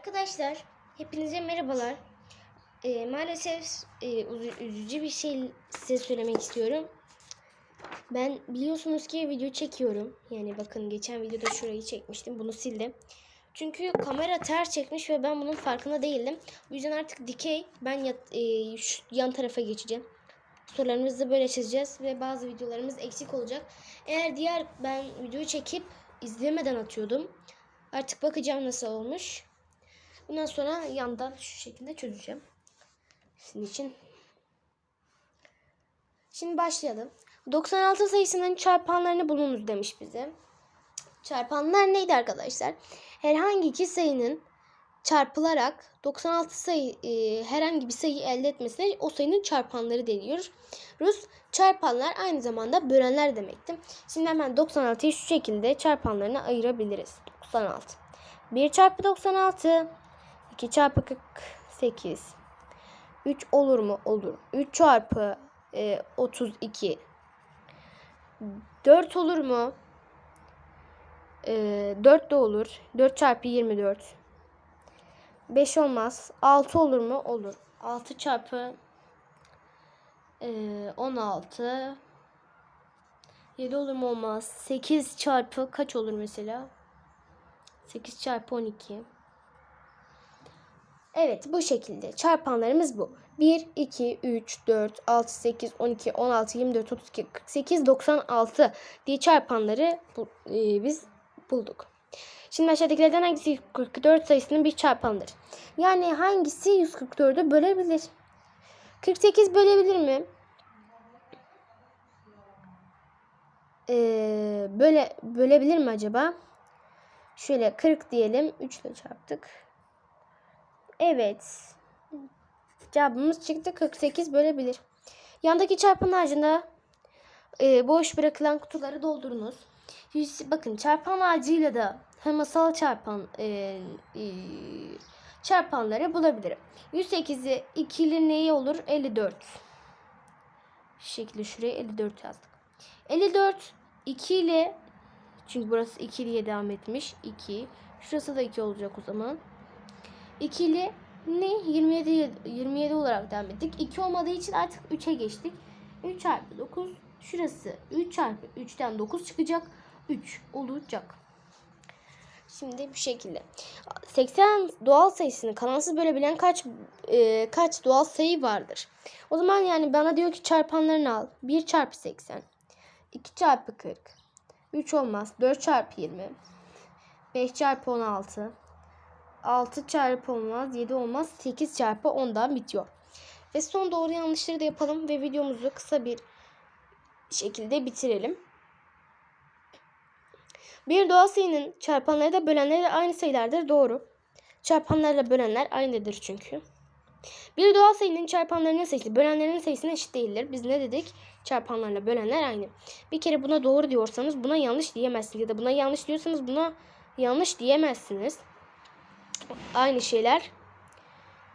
Arkadaşlar hepinize merhabalar. Ee, maalesef e, üzücü bir şey size söylemek istiyorum. Ben biliyorsunuz ki video çekiyorum. Yani bakın geçen videoda şurayı çekmiştim. Bunu sildim. Çünkü kamera ters çekmiş ve ben bunun farkında değildim. Bu yüzden artık dikey ben yat- e, şu yan tarafa geçeceğim. Sorularımızı da böyle çizeceğiz ve bazı videolarımız eksik olacak. Eğer diğer ben videoyu çekip izlemeden atıyordum. Artık bakacağım nasıl olmuş. Bundan sonra yandan şu şekilde çözeceğim. Sizin için. Şimdi başlayalım. 96 sayısının çarpanlarını bulunuz demiş bize. Çarpanlar neydi arkadaşlar? Herhangi iki sayının çarpılarak 96 sayı e, herhangi bir sayı elde etmesine o sayının çarpanları deniyoruz. Rus çarpanlar aynı zamanda bölenler demekti. Şimdi hemen 96'yı şu şekilde çarpanlarına ayırabiliriz. 96. 1 çarpı 96 2 çarpı 48 3 olur mu? Olur. 3 çarpı e, 32 4 olur mu? E, 4 de olur. 4 çarpı 24 5 olmaz. 6 olur mu? Olur. 6 çarpı e, 16 7 olur mu? Olmaz. 8 çarpı kaç olur mesela? 8 çarpı 12 Evet bu şekilde çarpanlarımız bu. 1, 2, 3, 4, 6, 8, 12, 16, 24, 32, 48, 96 diye çarpanları bu, e, biz bulduk. Şimdi aşağıdakilerden hangisi 144 sayısının bir çarpanıdır? Yani hangisi 144'ü bölebilir? 48 bölebilir mi? Ee, böyle bölebilir mi acaba? Şöyle 40 diyelim. 3 ile çarptık. Evet. Cevabımız çıktı. 48 bölebilir. Yandaki çarpan ağacında e, boş bırakılan kutuları doldurunuz. Bakın çarpan ağacıyla da hem asal çarpan e, e, çarpanları bulabilirim. 108'i ikili neyi olur? 54. Şu şekilde şuraya 54 yazdık. 54 2 ile çünkü burası ikiliye devam etmiş. 2. Şurası da 2 olacak o zaman. İkili ne? 27, 27 olarak devam ettik. 2 olmadığı için artık 3'e geçtik. 3 çarpı 9. Şurası 3 çarpı 3'ten 9 çıkacak. 3 olacak. Şimdi bu şekilde. 80 doğal sayısını kalansız bölebilen kaç e, kaç doğal sayı vardır? O zaman yani bana diyor ki çarpanlarını al. 1 çarpı 80. 2 çarpı 40. 3 olmaz. 4 çarpı 20. 5 çarpı 16. 6 çarpı olmaz, 7 olmaz, 8 çarpı 10'dan bitiyor. Ve son doğru yanlışları da yapalım ve videomuzu kısa bir şekilde bitirelim. Bir doğal sayının çarpanları da bölenleri de aynı sayılardır. Doğru. Çarpanlarla bölenler aynıdır çünkü. Bir doğal sayının çarpanlarının sayısı bölenlerinin sayısına eşit değildir. Biz ne dedik? Çarpanlarla bölenler aynı. Bir kere buna doğru diyorsanız buna yanlış diyemezsiniz. Ya da buna yanlış diyorsanız buna yanlış diyemezsiniz aynı şeyler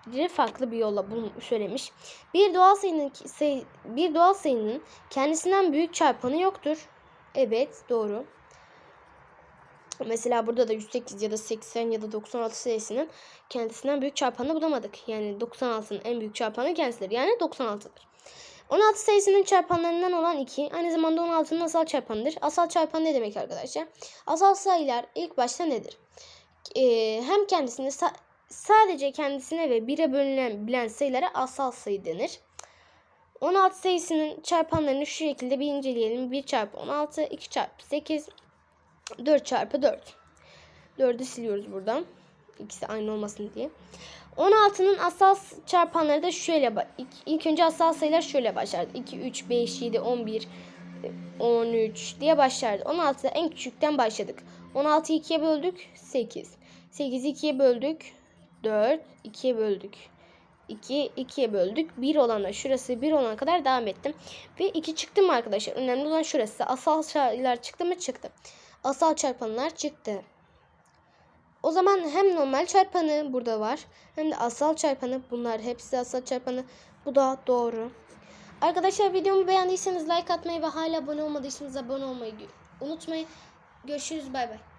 biri farklı bir yolla bunu söylemiş. Bir doğal sayının sayı, bir doğal sayının kendisinden büyük çarpanı yoktur. Evet, doğru. Mesela burada da 108 ya da 80 ya da 96 sayısının kendisinden büyük çarpanı bulamadık. Yani 96'nın en büyük çarpanı kendisidir. Yani 96'dır. 16 sayısının çarpanlarından olan 2 aynı zamanda 16'nın asal çarpanıdır. Asal çarpan ne demek arkadaşlar? Asal sayılar ilk başta nedir? Ee, hem kendisine sa- sadece kendisine ve 1'e bölünen bilen sayılara asal sayı denir. 16 sayısının çarpanlarını şu şekilde bir inceleyelim. 1 çarpı 16, 2 çarpı 8, 4 çarpı 4. 4'ü siliyoruz buradan. İkisi aynı olmasın diye. 16'nın asal çarpanları da şöyle. İlk, ilk önce asal sayılar şöyle başlardı. 2, 3, 5, 7, 11, 13 diye başlardı. 16'da en küçükten başladık. 16'yı 2'ye böldük 8. 8'i 2'ye böldük 4. 2'ye böldük 2. 2'ye böldük. 1 olana şurası 1 olana kadar devam ettim. Ve 2 çıktı mı arkadaşlar? Önemli olan şurası. Asal sayılar çıktı mı? Çıktı. Asal çarpanlar çıktı. O zaman hem normal çarpanı burada var. Hem de asal çarpanı. Bunlar hepsi asal çarpanı. Bu da doğru. Arkadaşlar videomu beğendiyseniz like atmayı ve hala abone olmadıysanız abone olmayı unutmayın. Görüşürüz bay bay.